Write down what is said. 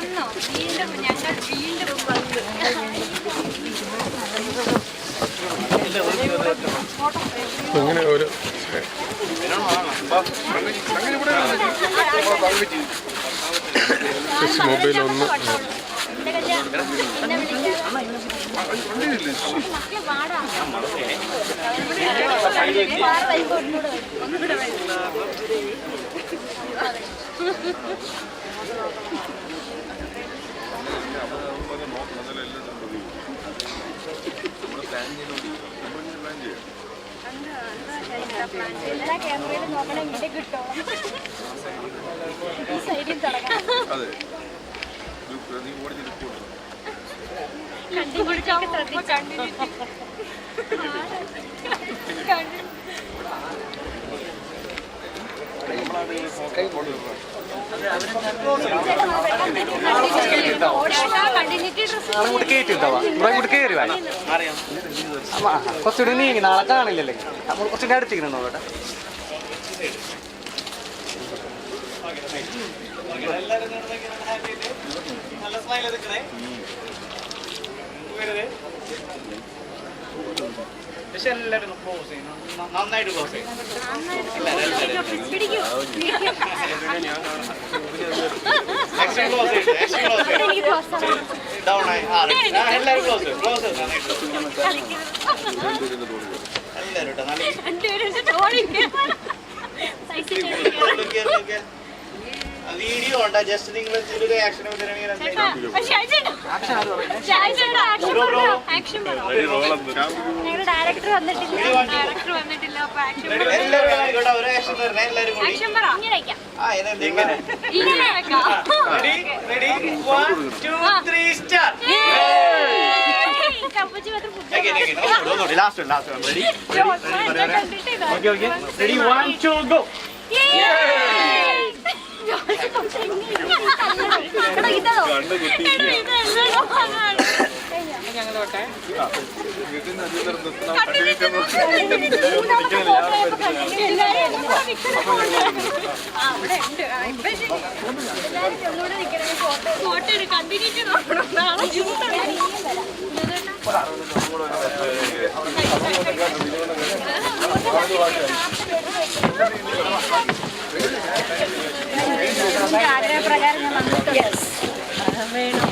വന്നോ? വീണ്ടും ഞങ്ങൾ വീണ്ടും വന്നു. ഇങ്ങനെ ഒരു മൊബൈൽ ഒന്ന്. എല്ലാ ക്യാമറയിലും നോക്കണേ ഇന്റെ കിട്ടോ ഈ സൈഡിൽ തുടങ്ങാം അതെ കണ്ടുപിടിച്ചൊക്കെ ശ്രദ്ധിച്ചു ഡ്രസ് അങ്ങോട്ട് കയറ്റിട്ടാവാ ഇവിടെ ഇങ്ങോട്ട് കയറി വാ അമ്മ, കുറച്ചുകൂടി നീങ്ങി നാളെ കാണില്ലല്ലേ നമ്മൾ കുറച്ചുകൂടി അടുത്തിങ്ങനെ നോക്കട്ടെ എല്ലാവരും ക്ലോസ് ചെയ്യണം നന്നായിട്ട് ക്ലോസ് ചെയ്യണം എക്സ്ട്രാ ക്ലോസ് ചെയ്യണം എക്സ്ട്രാ ക്ലോസ് ചെയ്യണം ഡൗൺ ആയി. ആ എല്ലാവരും ക്ലോസ് ക്ലോസ് എല്ലാവരും നല്ല വീഡിയോ ഉണ്ടാ. ജസ്റ്റ് നിങ്ങൾ റിയാക്ഷൻ ആക്ഷൻ ഡയറക്ടർ വന്നിട്ടില്ല. ഡയറക്ടർ വന്നിട്ടില്ല അപ്പൊ ആക്ഷൻ തരണേ എല്ലാവരും കൂടി. ആക്ഷൻ പറ. ഇങ്ങനെ ആ ഇതെന്ത് ഇങ്ങനെ. ഇങ്ങനെ? വെക്കാം. Ready ready one two three star കപ്പച്ചി മാത്രം ഫുഡ് again again ഒന്നുകൂടി ഒന്നുകൂടി last last ready okay okay ready one two go photo ഒരു കണ്ടിന്യൂറ്റി നോക്കണം നാളെ ആഗ്രഹപ്രകാരം ഞാൻ വന്നിട്ടുണ്ട്. വേണം?